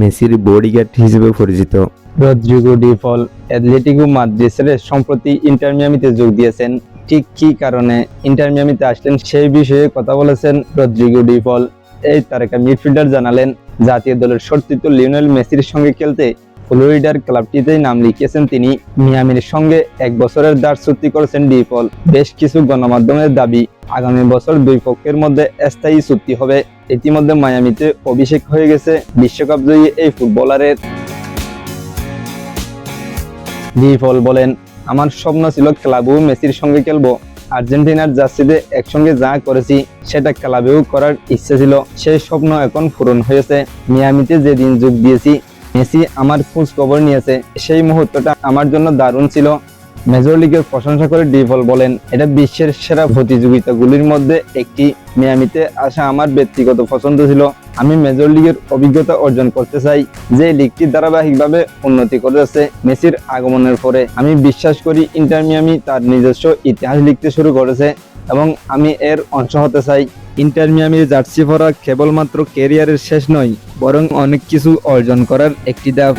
মেসির বডিগার্ড হিসেবে পরিচিত। রদ্রিগো ডিফল অ্যাথলেটিকো মাদ্রিসের সম্প্রতি ইন্টার মিয়ামিতে যোগ দিয়েছেন। ঠিক কি কারণে ইন্টার মিয়ামিতে আসলেন সেই বিষয়ে কথা বলেছেন রদ্রিগো ডিফল এই তারকা মিডফিল্ডার জানালেন, জাতীয় দলের শর্তিত লিওনেল মেসির সঙ্গে খেলতে ফ্লোরিডার ক্লাবটিতেই নাম লিখিয়েছেন তিনি। মিয়ামির সঙ্গে এক বছরের দাঁড় চুক্তি করেছেন ডিফল। বেশ কিছু গণমাধ্যমের দাবি, আগামী বছর দুই পক্ষের মধ্যে স্থায়ী চুক্তি হবে। ইতিমধ্যে মায়ামিতে অভিষেক হয়ে গেছে বিশ্বকাপ জয়ী এই ফুটবলারের। ডিফল বলেন, আমার স্বপ্ন ছিল ক্লাবেও মেসির সঙ্গে খেলব। আর্জেন্টিনার জার্সিতে একসঙ্গে যা করেছি, সেটা ক্লাবেও করার ইচ্ছে ছিল। সেই স্বপ্ন এখন পূরণ হয়েছে। মিয়ামিতে যেদিন যোগ দিয়েছি মেসি আমার খোঁজ খবর নিয়েছে। সেই মুহূর্তটা আমার জন্য দারুণ ছিল। মেজর লিগের প্রশংসা করে ডিভল বলেন, এটা বিশ্বের সেরা প্রতিযোগিতাগুলির মধ্যে একটি। মিয়ামিতে আসা আমার ব্যক্তিগত পছন্দ ছিল। আমি মেজর লিগের অভিজ্ঞতা অর্জন করতে চাই, যে লিগটি ধারাবাহিকভাবে উন্নতি করেছে মেসির আগমনের পরে। আমি বিশ্বাস করি, ইন্টার মিয়ামি তার নিজস্ব ইতিহাস লিখতে শুরু করেছে। এবং আমি এর অংশ হতে চাই। ইন্টার মিয়ামির জার্সি পরা কেবলমাত্র ক্যারিয়ারের শেষ নয়, বরং অনেক কিছু অর্জন করার একটি ধাপ